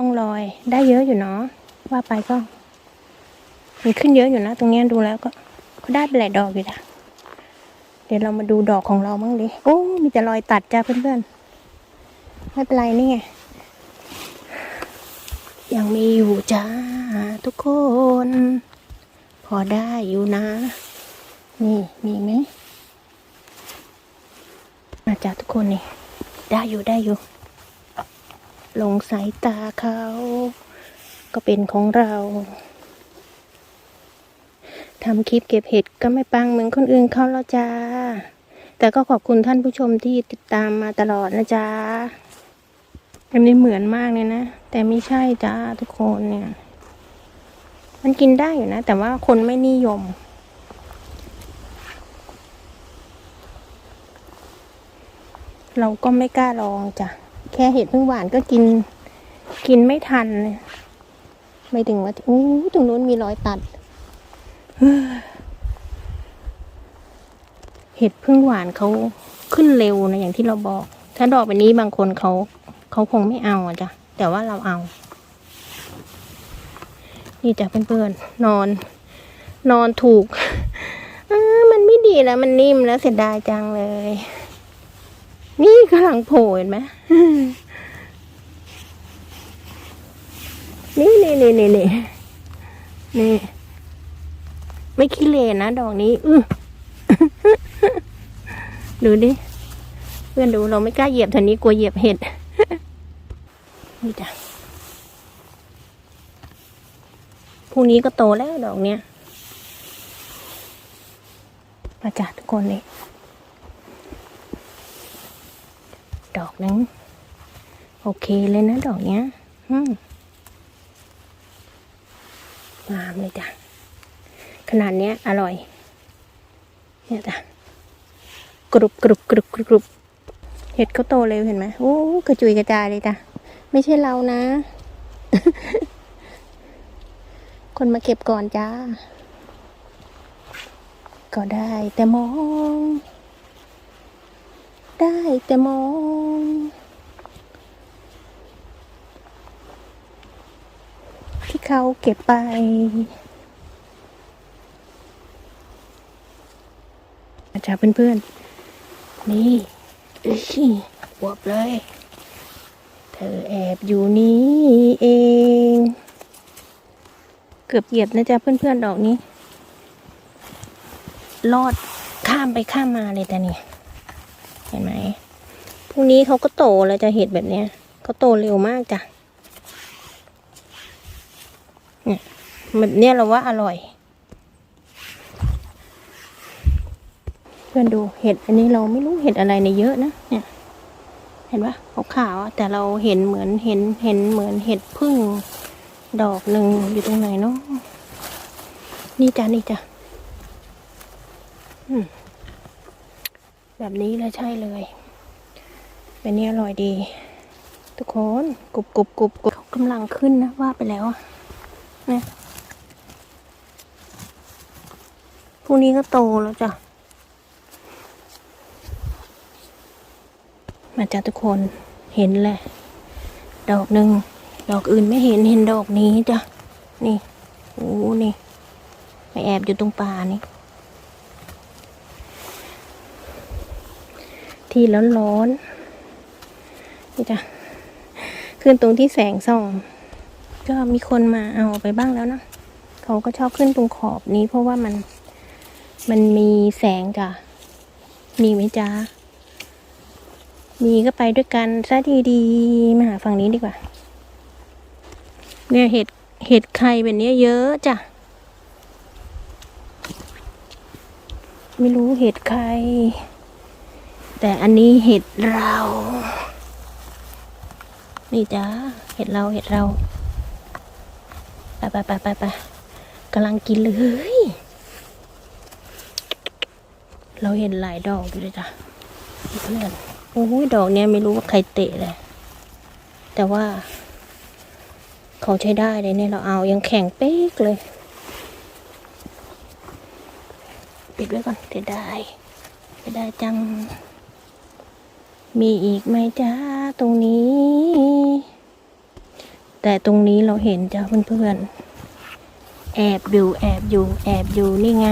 ต้องรอยได้เยอะอยู่เนาะว่าไปก็มันขึ้นเยอะอยู่นะ ตรงนี้ดูแล้วก็ก็ได้เป็นหลายดอกอยู่นะเดี๋ยวเรามาดูดอกของเราบ้างดิโอ้มีแต่รอยตัดจ้าเพื่อนๆไม่เป็นไรนี่ไงยังมีอยู่จ้าทุกคน พอได้อยู่นะ นี่มีไหมมาจ้าทุกคนนี่ได้อยู่ได้อยู่ ลงสายตาเขา ก็เป็นของเราทำคลิปเก็บเห็ดก็ไม่ปังเหมือนคนอื่นเขาแล้วจ้า แต่ก็ขอบคุณท่านผู้ชมที่ติดตามมาตลอดนะจ๊ะอันนี้เหมือนมากเลยนะ แต่ไม่ใช่จ้าทุกคนเนี่ย มันกินได้อยู่นะ แต่ว่าคนไม่นิยม เราก็ไม่กล้าลองจ้ะ แค่เห็ดพึ่งหวานก็กิน กินไม่ทันเลยไม่ถึงว่าอู้ตรงนู้นมีรอยตัด เห็ดพึ่งหวานเขาขึ้นเร็วนะอย่างที่เราบอก ถ้าดอกแบบนี้บางคนเขาเขาคงไม่เอาอะจ้ะแต่ว่าเราเอา นี่จ้ะเพื่อนๆนอน นอนถูกอมันไม่ดีแล้วมันนิ่มแล้วเสียดายจังเลย นี่กำลังโผล่เห็นไหมนี่นี่นี่นี่นี่นี่ ไม่ขี้เลนนะดอกนี้อือดูดิ เพื่อนดูเราไม่กล้าเหยียบทันนี้กลัวเหยียบเห็ด นี่จ้ะพรุ่งนี้ก็โตแล้วดอกเนี้ยมาจากทุกคนเลย ดอกนึง โอเคเลยนะดอกเนี้ยงามเลยจ้ะ ขนาดเนี้ยอร่อย เนี่ยจ้ะ กรุบกรุบกรุบกรุบกรุบเห็ดเขาโตเร็วเห็นไหมโอ้กระจุยกระจายเลยจ้ะ ไม่ใช่เรานะ คนมาเก็บก่อนจ้า ก็ได้แต่มอง ได้แต่มอง ที่ เขาเก็บไป อาจารย์เพื่อนๆ นี่อื้อบวบเลย เธอแอบอยู่นี่เอง เกือบเหยียบนะจ๊ะเพื่อนๆ ดอกนี้ ลอดข้ามไปข้ามมาเลยแต่นี่เห็นไหมพรุ่งนี้เขาก็โตแล้วจะเห็ดแบบเนี้ยเขาโตเร็วมากจ้ะ เนี่ยแบบเนี้ยเราว่าอร่อย เพื่อนดูเห็ดอันนี้เราไม่รู้เห็ดอะไรในเยอะนะเนี่ย เห็นปะขาวๆอะแต่เราเห็นเหมือนเห็นเห็นเหมือนเห็ดพึ่งดอกหนึ่งอยู่ตรงไหนเนาะนี่จ้ะนี่จ้ะแบบนี้เลยใช่เลยแบบนี้อร่อยดี ทุกคนกรุบกรุบกรุบกรุบกำลังขึ้นนะว่าไปแล้วอะ เนี่ยพรุ่งนี้ก็โตแล้วจ้ะ มาจากทุกคนเห็นแหละ ดอกหนึ่ง ดอกอื่นไม่เห็นเห็นดอกนี้จ้ะ นี่โอ้นี่ไปแอบอยู่ตรงป่านี่ ที่ร้อนร้อนๆนี่จ้ะขึ้นตรงที่แสงส่อง ก็มีคนมาเอาไปบ้างแล้วเนะเขาก็ชอบขึ้นตรงขอบนี้เพราะว่ามันมันมีแสงจ้ะ มีไหมจ้ามีก็ไปด้วยกันซะดีๆมาหาฝั่งนี้ดีกว่า เนี่ยเห็ดเห็ดไข่แบบนี้เยอะจ้ะ ไม่รู้เห็ดใครแต่อันนี้เห็ดเรา นี่จ้าเห็ดเราเห็ดเรา ไปไปไปไปไปกำลังกินเลย เราเห็นหลายดอกอยู่เลยจ้ะเพื่อนโอ้ยดอกเนี้ยไม่รู้ว่าใครเตะเลย แต่ว่า เขาใช้ได้เลยเนี่ยเราเอายังแข็งเป๊กเลย ปิดไว้ก่อนเสียดายเสียดายจัง มีอีกไหมจ้าตรงนี้ แต่ตรงนี้เราเห็นจ้ะเพื่อนๆ แอบอยู่แอบอยู่ แอบอยู่นี่ไง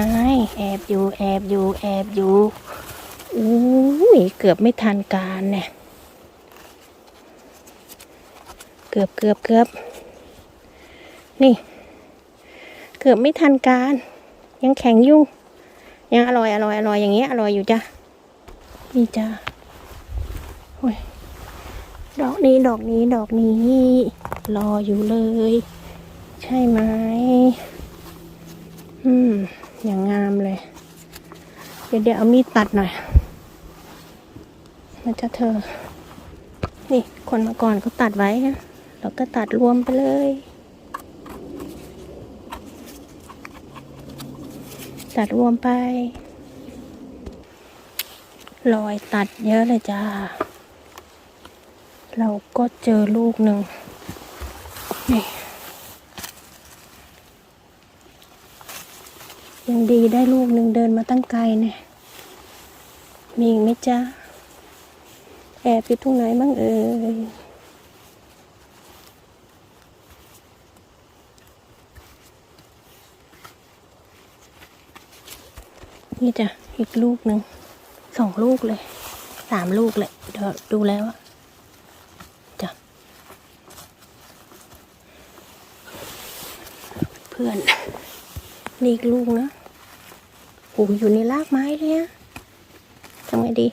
แอบอยู่แอบอยู่ แอบอยู่อุ้ยเกือบไม่ทันการเนี่ย เกือบเกือบเกือบนี่ เกือบไม่ทันการ ยังแข็งอยู่ ยังอร่อยอร่อยอร่อยอย่างเงี้ยอร่อยอยู่จ้ะนี่จ้ะโอ้ยดอกนี้ดอกนี้ดอกนี้ รออยู่เลย ใช่ไหมอืม อย่างงามเลย เดี๋ยวเดี๋ยวเอามีดตัดหน่อยมันจะเธอ นี่คนมาก่อนเขาตัดไว้นะเราก็ตัดรวมไปเลยตัดรวมไป รอยตัดเยอะเลยจ้า เราก็เจอลูกหนึ่ง นี่ยังดีได้ลูกหนึ่งเดินมาตั้งไกลเนี่ย มีอีกไหมจ้าแอบอยู่ตรงไหนบ้างเอ่ยนี่จ้ะอีกลูกหนึ่งสองลูกเลยสามลูกเลยเดี๋ยวดูแล้วอะ พื่อนนี่อีกลูกนะโอ้อยู่ในรากไม้เลยอะทำไงดี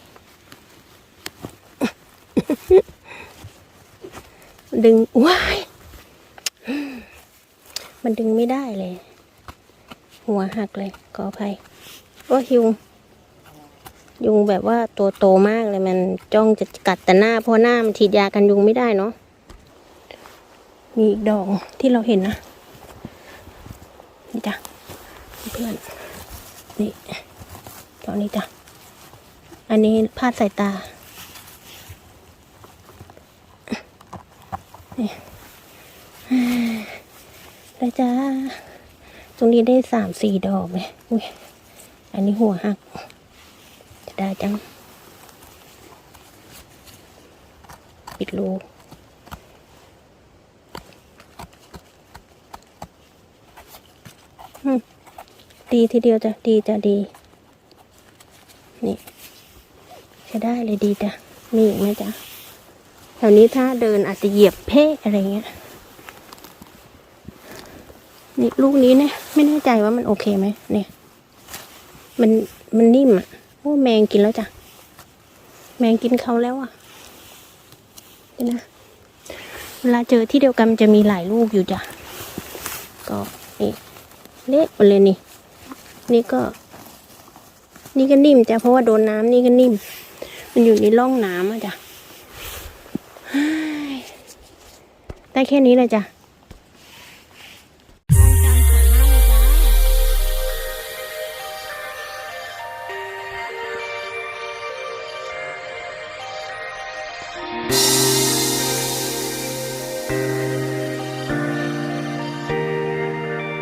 ดึงว้ายมันดึงไม่ได้เลย หัวหักเลยขออภัยโอ้ยยุงยุงแบบว่าตัวโตมากเลยมันจ้องจะกัดแต่หน้าเพราะหน้ามันฉีดยากันยุงไม่ได้เนาะมีอีกดอกที่เราเห็นนะ นี่จ้ะเพื่อนนี่ดอกนี้จ้ะอันนี้พาดสายตานี่แล้จ้าตรงนี้ได้สามสี่ดอกเลยอุ้ยอันนี้หัวหัก จะได้จัง ปิดรูอืม ดีทีเดียวจ้ะ ดีจ้ะ ดี นี่ใช้ได้เลยดีจ้ะ มีอีกไหมจ๊ะแถวนี้ถ้าเดินอาจจะเหยียบเพ่อะไรเงี้ย นี่ลูกนี้เนี่ย ไม่แน่ใจว่ามันโอเคไหมเนี่ย มันมันนิ่มอะ โอ้แมงกินแล้วจ้ะ แมงกินเขาแล้วอะเดี๋ยวนะ เวลาเจอที่เดียวกันจะมีหลายลูกอยู่จ้ะ ก็นี่ เละไปเลยนี่ นี่ก็ นี่ก็นิ่มจ้ะเพราะว่าโดนน้ำนี่ก็นิ่ม มันอยู่ในร่องน้ำอะจ้ะได้แค่นี้เลยจ้ะ